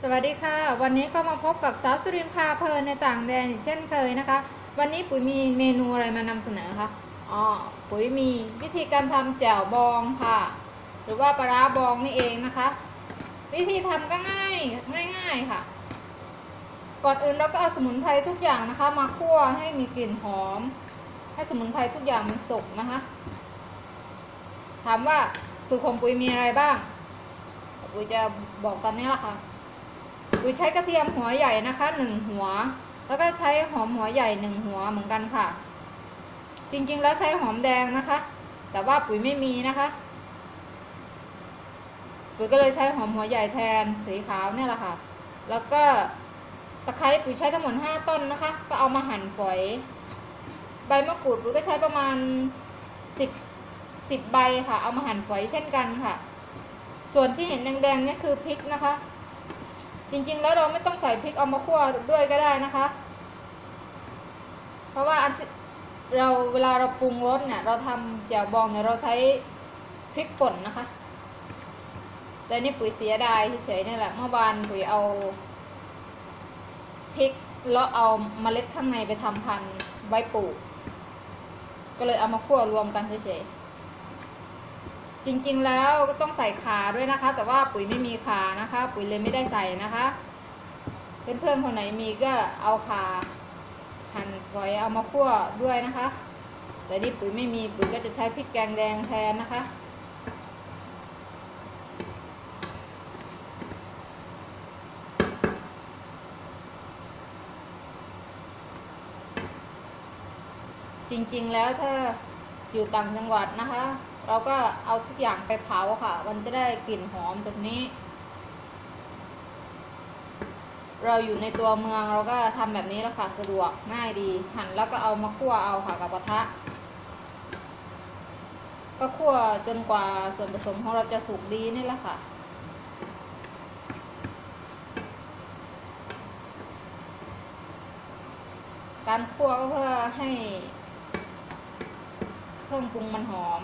สวัสดีค่ะ วันนี้ก็มาพบกับสาวสุรินทร์พาเพลินในต่างแดนอีกเช่นเคยนะคะ วันนี้ปุ๋ยมีเมนูอะไรมานำเสนอคะอ๋อปุ๋ยมีวิธีการทำแจ่วบองค่ะ หรือว่าปลาร้าบองนี่เองนะคะ วิธีทำก็ง่ายง่ายๆค่ะ ก่อนอื่นเราก็เอาสมุนไพรทุกอย่างนะคะ มาคั่วให้มีกลิ่นหอม ให้สมุนไพรทุกอย่างมันสุกนะคะ ถามว่าสูตรของปุ๋ยมีอะไรบ้างปุ๋ยจะบอกตอนนี้ละค่ะ ปุ๋ยใช้กระเทียมหัวใหญ่นะคะหนึ่งหัว แล้วก็ใช้หอมหัวใหญ่หนึ่งหัวเหมือนกันค่ะ จริงๆแล้วใช้หอมแดงนะคะ แต่ว่าปุ๋ยไม่มีนะคะ ปุ๋ยก็เลยใช้หอมหัวใหญ่แทนสีขาวเนี่ยแหละค่ะ แล้วก็ตะไคร้ปุ๋ยใช้ทั้งหมดห้าต้นนะคะ ก็เอามาหั่นฝอย ใบมะกรูดปุ๋ยก็ใช้ประมาณสิบสิบใบค่ะ เอามาหั่นฝอยเช่นกันค่ะ ส่วนที่เห็นแดงๆนี่คือพริกนะคะ จริงๆ แล้วเราไม่ต้องใส่พริกเอามาคั่วด้วยก็ได้นะคะ เพราะว่าเราเวลาเราปรุงรสเนี่ยเราทำแจ่วบองเนี่ยเราใช้พริกป่นนะคะ แต่นี่ปุ๋ยเสียดายเฉยๆนี่แหละเมื่อวานปุ๋ยเอาพริกแล้วเอาเมล็ดข้างในไปทำพันธุ์ไว้ปลูก ก็เลยเอามาคั่วรวมกันเฉยๆ จริงๆแล้วก็ต้องใส่ขาด้วยนะคะ แต่ว่าปุ๋ยไม่มีขานะคะ ปุ๋ยเลยไม่ได้ใส่นะคะเพื่อนๆคนไหนมีก็เอาขาหั่นฝอยเอามาคั่วด้วยนะคะ แต่นี่ปุ๋ยไม่มีปุ๋ยก็จะใช้พริกแกงแดงแทนนะคะจริงๆ แล้วถ้าอยู่ต่างจังหวัดนะคะ เราก็เอาทุกอย่างไปเผาค่ะ มันจะได้กลิ่นหอมตรงนี้ เราอยู่ในตัวเมืองเราก็ทำแบบนี้แล้วค่ะ สะดวกง่ายดีหั่นแล้วก็เอามาคั่วเอาค่ะกับกระทะ ก็คั่วจนกว่าส่วนผสมของเราจะสุกดีนี่แหละค่ะการคั่วก็เพื่อให้เครื่องปรุงมันหอม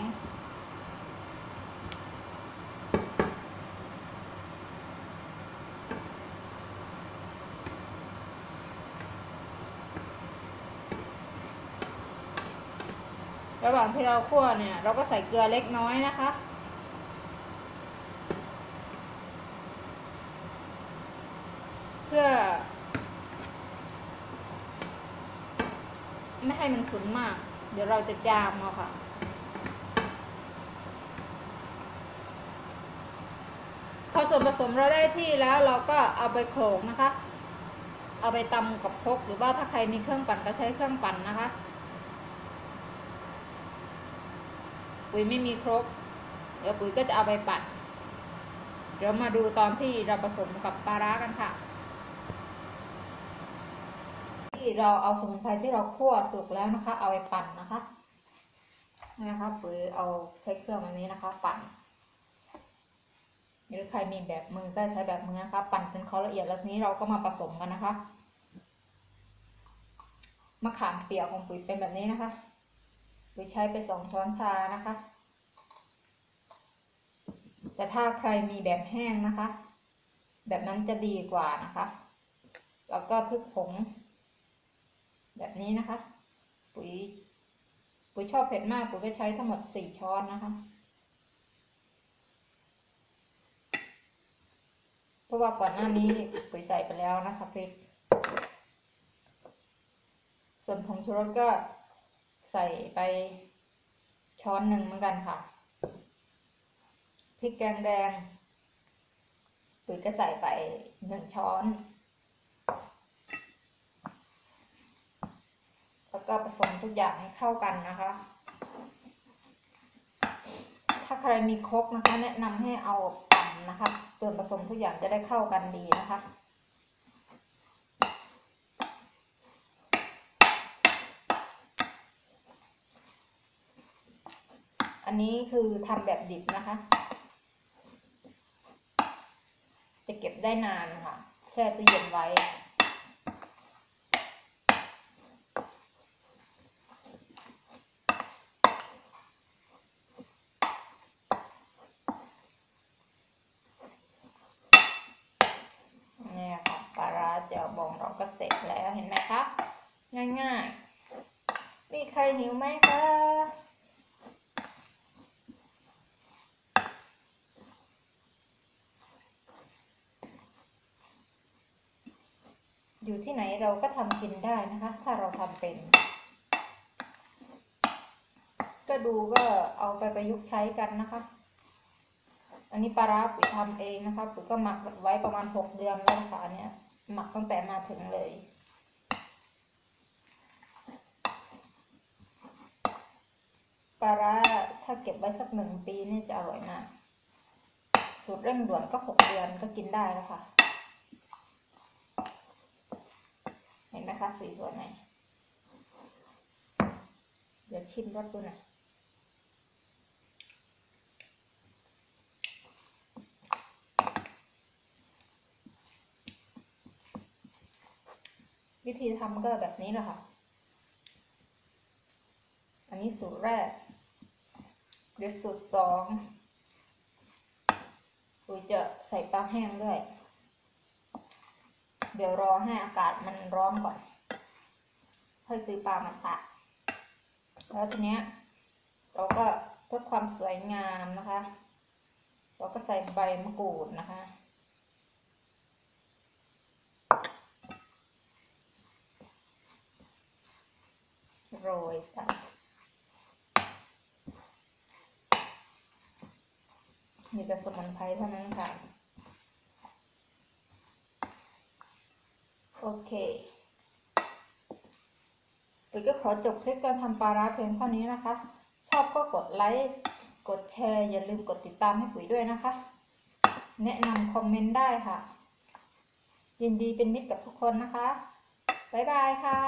ระหว่างที่เราคั่วเนี่ย เราก็ใส่เกลือเล็กน้อยนะคะ เพื่อ ไม่ให้มันฉุนมาก เดี๋ยวเราจะจามเอาค่ะพอส่วนผสมเราได้ที่แล้วเราก็เอาไปโขลกนะคะ เอาไปตำกับพกหรือว่าถ้าใครมีเครื่องปั่นก็ใช้เครื่องปั่นนะคะ ปุ๋ยไม่มีครกเดี๋ยวปุ๋ยก็จะเอาไปปั่นเดี๋ยวมาดูตอนที่เราผสมกับปลาร้ากันค่ะ ที่เราเอาสมุนไพรที่เราคั่วสุกแล้วนะคะ เอาไปปั่นนะคะนะคะปุ๋ยเอาใช้เครื่องอันนี้นะคะ ปั่นหรือใครมีแบบมือก็ใช้แบบมือนะคะ ปั่นจนเขาละเอียดแล้วทีนี้เราก็มาผสมกันนะคะมะขามเปียกของปุ๋ยเป็นแบบนี้นะคะ ปุ๋ยใช้ไปสองช้อนชานะคะ แต่ถ้าใครมีแบบแห้งนะคะ แบบนั้นจะดีกว่านะคะ แล้วก็พริกผง แบบนี้นะคะ ปุ๋ยปุ๋ยชอบเผ็ดมากปุ๋ยก็ใช้ทั้งหมดสี่ช้อนนะคะเพราะว่าก่อนหน้านี้ปุ๋ยใส่ไปแล้วนะคะพริกส่วนผงชูรสก็ ใส่ไปช้อนหนึ่งเหมือนกันค่ะ พริกแกงแดงปุ๋ยก็ใส่ไปหนึ่งช้อน แล้วก็ผสมทุกอย่างให้เข้ากันนะคะ ถ้าใครมีครกนะคะ แนะนำให้เอาปั่นนะคะ ส่วนผสมทุกอย่างจะได้เข้ากันดีนะคะ อันนี้คือทำแบบดิบนะคะ จะเก็บได้นานค่ะ แช่ตู้เย็นไว้ เนี่ยค่ะปลาร้าเจียวบองเราก็เสร็จแล้วเห็นไหมคะ ง่ายๆ นี่ใครหิวไหมคะ อยู่ที่ไหนเราก็ทำกินได้นะคะ ถ้าเราทำเป็น ก็ดูก็เอาไปประยุกต์ใช้กันนะคะ อันนี้ปลาร้าปุ๋ยทำเองนะคะปุ๋ยก็หมักไว้ประมาณหกเดือนแล้วนะคะเนี้ยหมักตั้งแต่มาถึงเลยปลาร้าถ้าเก็บไว้สักหนึ่งปีนี่จะอร่อยมาก สูตรเร่งด่วนก็หกเดือนก็กินได้แล้วค่ะ เห็น ไหมคะ สีสวยไหม เดี๋ยวชิมรสดูน่อยวิธีทำก็แบบนี้แหละค่ะ อันนี้สูตรแรก เดี๋ยวสูตรสองปุ๋ยจะใส่ปลาแห้งด้วย เดี๋ยวรอให้อากาศมันร้อนก่อนค่อยซื้อปลามาตากแล้วทีเนี้ย เราก็เพื่อความสวยงามนะคะ เราก็ใส่ใบมะกรูดนะคะโรยไปมีแต่สมุนไพรเท่านั้นค่ะ โอเคปุ๋ยก็ขอจบคลิปการทำปลาร้าเพียงเท่านี้นะคะ ชอบก็กดไลค์ กดแชร์ อย่าลืมกดติดตามให้ปุ๋ยด้วยนะคะ แนะนำคอมเมนต์ได้ค่ะ ยินดีเป็นมิตรกับทุกคนนะคะ บ๊ายบายค่ะ